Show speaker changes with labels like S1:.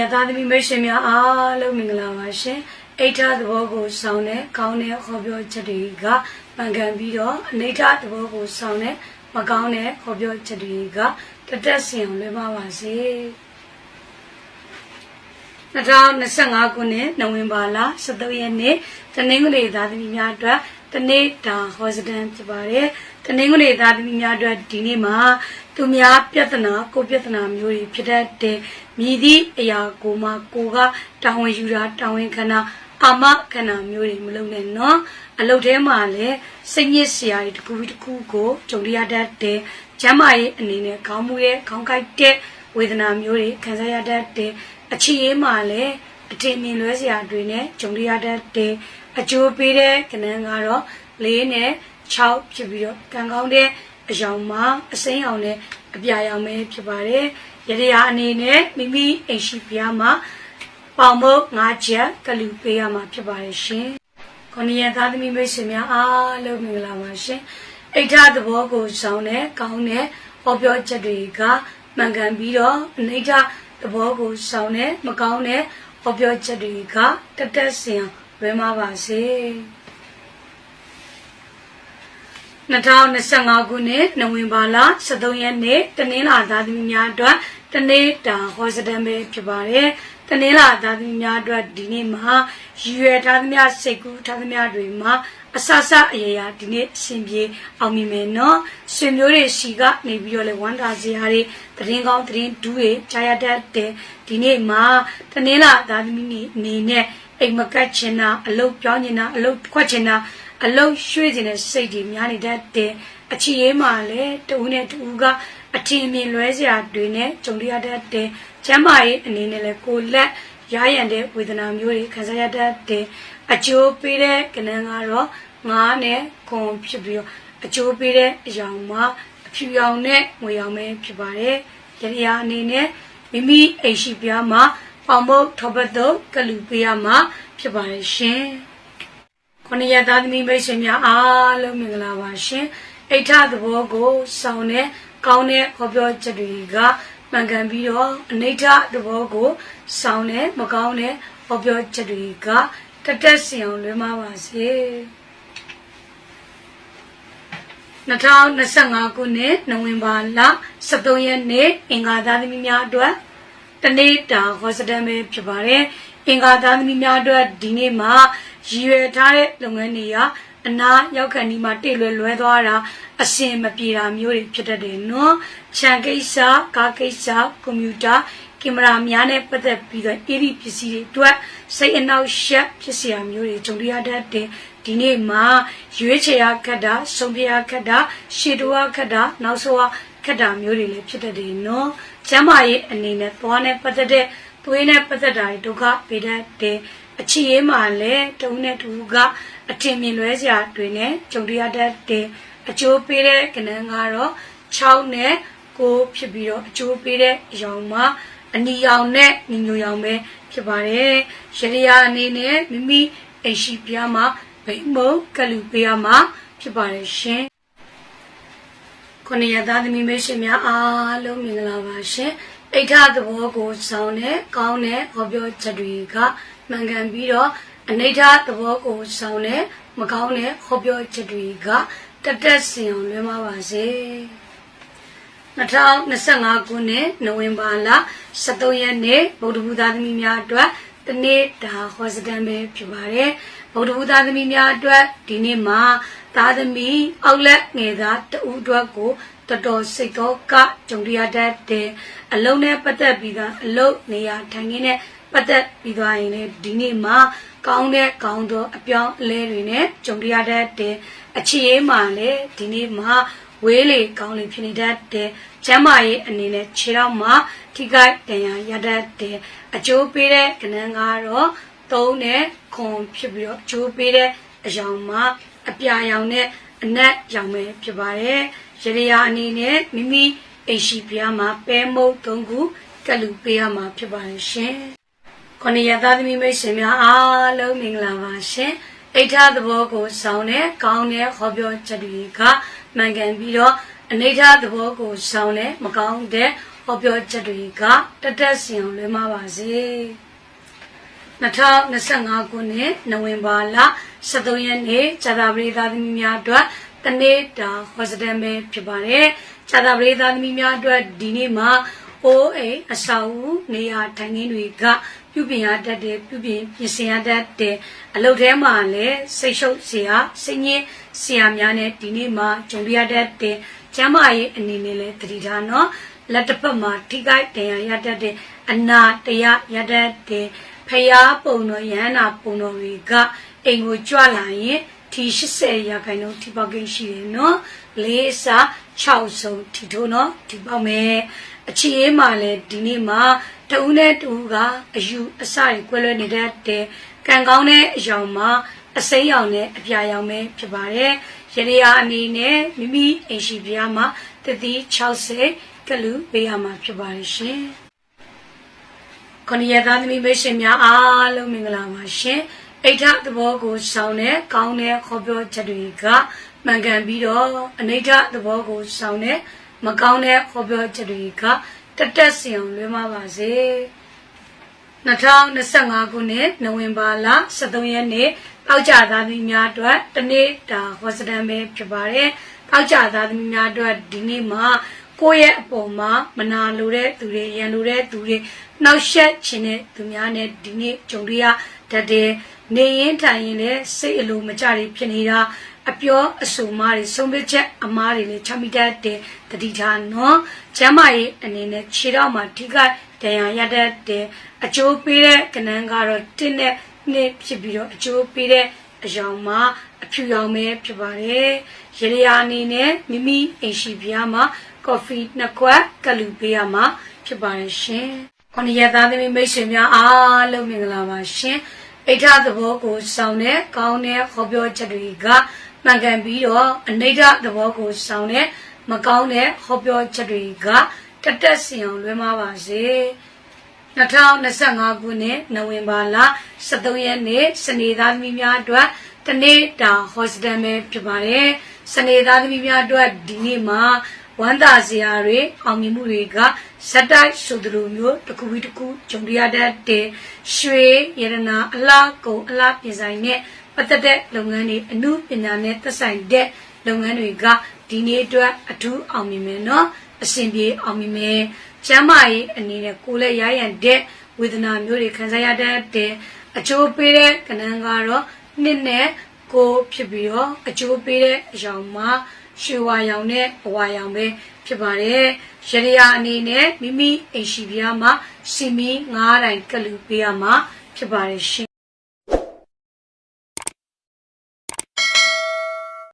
S1: ရသားသမီးမိတ်ဆွေများအားလုံးမင်္ဂလာပါရှင်အိဋ္ဌသဘောကိုစောင်းတဲ့ကောင်းတဲ့ဟောပြောချက်တွေကပံကန်ပြီးတော့အနိဋ္ဌသဘောကိုစောင်းတဲ့မကောင်းတဲ့ဟောပြောချက်တွေကတတက်စီအောင်လွှဲပါပါစေ2025ခုနှစ်နိုဝင်ဘာလ17ရက်နေ့တနင်္ဂနွေသားသမီးများအတွက်တနေ့တာဟောစတန်ဖြစ်ပါတယ်တနင်္ဂနွေသားသမီးများအတွက်ဒီနေ့မှာ သူများပြဿနာကိုပြဿနာမျိုးတွေဖြစ်တတ်တဲ့မြည်သည့်အရာကိုမှကိုကတာဝန်ယူတာတာဝန်ခံတာအာမခံတာမျိုးတွေမလုပ်နဲ့နော်အလုပ်ထဲမှာလည်းစိတ်ညစ်စရာတွေတစ်ခုပြီးတစ်ခုကိုကြုံရတတ်တဲ့ကျမ်းမာရေးအနေနဲ့ခေါင်းမူရဲ့ခေါင်းကိုက်တဲ့ဝေဒနာမျိုးတွေခံစားရတတ်တဲ့အခြေရေးမှာလည်းအထင်မြင်လွဲစရာတွေနဲ့ကြုံရတတ်တဲ့အကျိုးပေးတဲ့ကဏ္ဍကတော့၄နဲ့6ဖြစ်ပြီးတော့ကံကောင်းတဲ့ အယောင်မှာအစိမ်းအောင်နဲ့အပြာရောင်ပဲဖြစ်ပါတယ်ရရအနေနဲ့မိမိအိမ်ရှိပြားမှာပေါင်မုတ်၅ချက်ကလူပေးရမှာဖြစ်ပါတယ်ရှင်ခொနည်းသားသမီးမိတ်ဆွေများအားလုံးမင်္ဂလာပါရှင်အိဋ္ဌသဘောကိုစောင်းတဲ့ကောင်းတဲ့ဟောပြောချက်တွေကမှန်ကန်ပြီးတော့အနိဋ္ဌသဘောကိုစောင်းတဲ့မကောင်းတဲ့ဟောပြောချက်တွေကတက်တက်စင်ဝဲမှာပါစေ 2025ခုနှစ်နိုဝင်ဘာလ23ရက်နေ့တနင်္လာသားသမီးများအတွက်တနေ့တာဟောစတန်ပဲဖြစ်ပါတယ်။တနင်္လာသားသမီးများအတွက်ဒီနေ့မှာရည်ရွယ်ထားသမျှစိတ်ကူးထားသမျှတွေမှာအဆဆအရေရာဒီနေ့အရှင်ပြေအောင်မြင်မယ်နော်။ဆွေမျိုးတွေစီကနေပြီးတော့လေဝမ်းသာစရာတွေသတင်းကောင်းသတင်းဒူးတွေကြားရတတ်တဲ့ဒီနေ့မှာတနင်္လာသားသမီးအနေနဲ့အိမ်မကတ်ချင်တာအလုတ်ပြောင်းချင်တာအလုတ်ခွက်ချင်တာ အလုတ်ရွှေ့ခြင်းတဲ့စိတ်တွေများနေတတ်တဲ့အချီရေးမှာလည်းတူနဲ့တူကအထင်မြင်လွဲစရာတွေနဲ့ကြုံရတတ်တဲ့ကျမ်းမာရေးအနေနဲ့လည်းကိုယ်လက်ရရန်တဲ့ဝေဒနာမျိုးတွေခံစားရတတ်တဲ့အကျိုးပေးတဲ့ကဏ္ဍကတော့ငါးနဲ့ခွန်ဖြစ်ပြီးတော့အကျိုးပေးတဲ့အယောင်မှာအဖြူရောင်နဲ့ငွေရောင်ပဲဖြစ်ပါတယ်။ရရအနေနဲ့မိမိအိမ်ရှိပြားမှာပေါင်မုတ်ထောပတ်တော့ကလူပေးရမှာဖြစ်ပါတယ်ရှင်။ ခொနည်းသားသမီးမိတ်ဆွေများအားလုံးမင်္ဂလာပါရှင်။အိဋ္ဌသဘောကိုစောင်းတဲ့ကောင်းတဲ့ဟောပြောချက်တွေကမှန်ကန်ပြီးတော့အနိဋ္ဌသဘောကိုစောင်းတဲ့မကောင်းတဲ့ဟောပြောချက်တွေကတက်တက်စီအောင်လွှဲမှာပါစေ2025ခုနှစ်နိုဝင်ဘာလ23ရက်နေ့အင်္ဂါသားသမီးများအတွက်တနေ့တာဟောစတန်ပဲဖြစ်ပါတယ်အင်္ဂါသားသမီးများအတွက်ဒီနေ့မှာ ရည်ရွယ်ထားတဲ့လုပ်ငန်းတွေကအနာရောက်ခံဒီမှာတိတ်လွယ်လွဲသွားတာအစင်မပြေတာမျိုးတွေဖြစ်တတ်တယ်နော်ခြံကိစ္စကားကိစ္စကွန်ပျူတာကင်မရာများနဲ့ပတ်သက်ပြီးတော့ AD ပစ္စည်းတွေအတွက်စိတ်အနှောက်အယှက်ဖြစ်စရာမျိုးတွေကြုံရတတ်တယ်ဒီနေ့မှာရွေးချယ်ရခက်တာဆုံးဖြတ်ရခက်တာရှေ့တိုးရခက်တာနောက်ဆုံးရခက်တာမျိုးတွေလည်းဖြစ်တတ်တယ်နော်ကျမ်းမာရေးအနေနဲ့သွားနဲ့ပတ်သက်တဲ့သွေးနဲ့ပတ်သက်တာတွေဒုက္ခပေးတတ်တယ် အချီရေးမှာလည်းတုံးနဲ့တူကအထင်မြင်လွဲစရာတွေနဲ့ကြုံရတတ်တယ်အကျိုးပေးတဲ့ကဏ္ဍကတော့6နဲ့9ဖြစ်ပြီးတော့အကျိုးပေးတဲ့အရောင်မှာအနီရောင်နဲ့ညီညွတ်ရောင်ပဲဖြစ်ပါတယ်ရရယာအနေနဲ့မိမိအိမ်ရှိပြားမှာဗိမုံကလူပေးရမှာဖြစ်ပါတယ်ရှင်ခொနရသားသမီးမေရှင်များအားလုံးမင်္ဂလာပါရှင် အိဋ္ဌသဘောကိုစောင်းတဲ့ကောင်းတဲ့ဟောပြောချက်တွေကမှန်ကန်ပြီးတော့အနိဋ္ဌသဘောကိုစောင်းတဲ့မကောင်းတဲ့ဟောပြောချက်တွေကတက်တက်စင်အောင်လွှဲမှာပါစေ2025ခုနှစ်နိုဝင်ဘာလ23ရက်နေ့ဗုဒ္ဓဘုရားသမီးများအတွက်တနေ့တာဟောစတန်ပဲဖြစ်ပါတယ်ဗုဒ္ဓဘုရားသမီးများအတွက်ဒီနေ့မှာသားသမီးအောက်လက်ငယ်သားတဦးအတွက်ကို တော်တော်စိတ်သောကကြုံရတတ်တဲ့အလုံးနဲ့ပတ်သက်ပြီးသားအလုံးနေရာထိုင်ခင်းနဲ့ပတ်သက်ပြီးသွားရင်လည်းဒီနေ့မှာကောင်းတဲ့ကောင်းသောအပြောင်းအလဲတွေနဲ့ကြုံရတတ်တဲ့အခြေအေးမှာလည်းဒီနေ့မှာဝေးလေကောင်းလေဖြစ်နေတတ်တဲ့ကျမ်းမာရေးအနေနဲ့ခြေတော့မှာထိခိုက်ဒဏ်ရာရတတ်တဲ့အကျိုးပေးတဲ့ကဏ္ဍကတော့သုံးနဲ့ခွန်ဖြစ်ပြီးတော့အကျိုးပေးတဲ့အယောင်မှာအပြာရောင်နဲ့အနက်ရောင်ပဲဖြစ်ပါတယ် ရရယာအနေနဲ့မိမိအိမ်ရှိပြားမှာပဲမုတ်သုံးခုကလူပေးရမှာဖြစ်ပါတယ်ရှင်ခொနရသားသမီးမိတ်ဆွေများအားလုံးမင်္ဂလာပါရှင်အိဋ္ဌသဘောကိုစောင်းတဲ့ကောင်းတဲ့ဟောပြောချက်တွေကမှန်ကန်ပြီးတော့အနိဋ္ဌသဘောကိုစောင်းတဲ့မကောင်းတဲ့ဟဟောပြောချက်တွေကတက်တက်စီအောင်လွှဲမှာပါစေ2025ခုနှစ်နိုဝင်ဘာလ23ရက်နေ့ဇာတာပရိသတ်သမီးများအတွက် တနေ့တာဟောစတန်ပဲဖြစ်ပါတယ်ဇာတာပရိသတ်သမီးများအတွက်ဒီနေ့မှာအိုးအိမ်အဆောက်အဦနေရာထိုင်ခင်းတွေကပြုပြင်ရတတ်တယ်ပြုပြင်ပြင်ဆင်ရတတ်တယ်အလုပ်ထဲမှာလည်းစိတ်ရှုပ်စရာစိတ်ညစ်စရာများနဲ့ဒီနေ့မှာကြုံရတတ်တယ်ကျမ်းမာရေးအနေနဲ့လည်းတတိထားနော်လက်တစ်ဖက်မှာထိခိုက်ဒဏ်ရာရတတ်တဲ့အနာတရားရတတ်တဲ့ဖျားပုံတော်ရဟန္တာပုံတော်တွေကအိမ်ကိုကြွလာရင် ထီ80ရာခိုင်နှုန်းထိပေါက်ကိန်းရှိတယ်နော်လေးစား6ဆုံးထီထိုးနော်ဒီပေါက်မယ်အချီအေးမှာလည်းဒီနေ့မှာတဦးနဲ့တဦးကအယူအဆတွေကွဲလွဲနေတတ်တဲ့ကံကောင်းတဲ့အယောင်မှာအစိမ်းရောင်နဲ့အပြာရောင်ပဲဖြစ်ပါတယ်ရရရာအနေနဲ့မိမိအိမ်ရှိပြားမှာတတိ60ကလူပေးရမှာဖြစ်ပါတယ်ရှင်ခொနရသားသမီးမိတ်ဆွေများအားလုံးမင်္ဂလာပါရှင် အိဋ္ဌသဘောကိုဆောင်တဲ့ကောင်းတဲ့ခေါ်ပြောချက်တွေကမှန်ကန်ပြီးတော့အနိဋ္ဌသဘောကိုဆောင်တဲ့မကောင်းတဲ့ခေါ်ပြောချက်တွေကတက်တက်စီအောင်လွှဲမှာပါစေ2025ခုနှစ်နိုဝင်ဘာလ23ရက်နေ့ပေါက်ကြသားသမီးများအတွက်တနေ့တာဟောစတန်ပဲဖြစ်ပါတယ်ပေါက်ကြသားသမီးများအတွက်ဒီနေ့မှာကိုယ့်ရဲ့အပေါ်မှာမနာလိုတဲ့သူတွေရန်လိုတဲ့သူတွေနှောက်ယှက်ခြင်းတဲ့သူများနဲ့ဒီနေ့ကြုံရတတ်တယ် နေရင်ထိုင်ရင်လည်းစိတ်အလိုမကြတွေဖြစ်နေတာအပြောအဆိုမားတွေဆုံးဖြတ်ချက်အမားတွေလည်းချမိတတ်တဲ့တတိထားနော်ကျမ်းမာရေးအနေနဲ့ခြေတော့မှာထိခိုက်ဒဏ်ရာရတတ်တဲ့အကျိုးပေးတဲ့ကဏ္ဍကတော့တင်းနဲ့နှစ်ဖြစ်ပြီးတော့အကျိုးပေးတဲ့အယောင်မှာအဖြူရောင်ပဲဖြစ်ပါတယ်ရေရရာအနေနဲ့မိမိအိမ်ရှိပြားမှာကော်ဖီနှစ်ခွက်ကလူပေးရမှာဖြစ်ပါတယ်ရှင်ခொနရသားသမီးမိတ်ဆွေများအားလုံးမင်္ဂလာပါရှင် အိဋ္ဌသဘောကိုစောင်းတဲ့ကောင်းတဲ့ဟောပြောချက်တွေကမှန်ကန်ပြီးတော့အနိဋ္ဌသဘောကိုစောင်းတဲ့မကောင်းတဲ့ဟောပြောချက်တွေကတက်တက်စင်အောင်လွှဲမှာပါစေ2025ခုနှစ်နိုဝင်ဘာလ23ရက်နေ့စနေသားသမီးများအတွက်တနေ့တာဟောစတန်ပဲဖြစ်ပါတယ်စနေသားသမီးများအတွက်ဒီနေ့မှာ ဝမ်းသာစရာတွေအောင်မြင်မှုတွေကဇက်တိုက်ဆိုသလိုမျိုးတစ်ခုပြီးတစ်ခုကြုံရတတ်တဲ့ရွှေရတနာအလားကုန်အလားပြင်ဆိုင်နဲ့ပတ်သက်တဲ့လုပ်ငန်းတွေအမှုပညာနဲ့သက်ဆိုင်တဲ့လုပ်ငန်းတွေကဒီနေ့အတွက်အထူးအောင်မြင်မယ်နော်အဆင်ပြေအောင်မြင်မယ်ကျမ်းမာရေးအနေနဲ့ကိုယ်လည်းရရန်တဲ့ဝေဒနာမျိုးတွေခံစားရတတ်တဲ့အကျိုးပေးတဲ့ကဏ္ဍကတော့နှစ်နဲ့ကိုဖြစ်ပြီးတော့အကျိုးပေးတဲ့အကြောင်းမှာ ရွှေဝါရောင်နဲ့အဝါရောင်ပဲဖြစ်ပါတယ်ရရရာအနေနဲ့မိမိအိမ်ရှိပြားမှာစီမီ9တိုင်ကလူပေးရမှာဖြစ်ပါတယ်ရှင်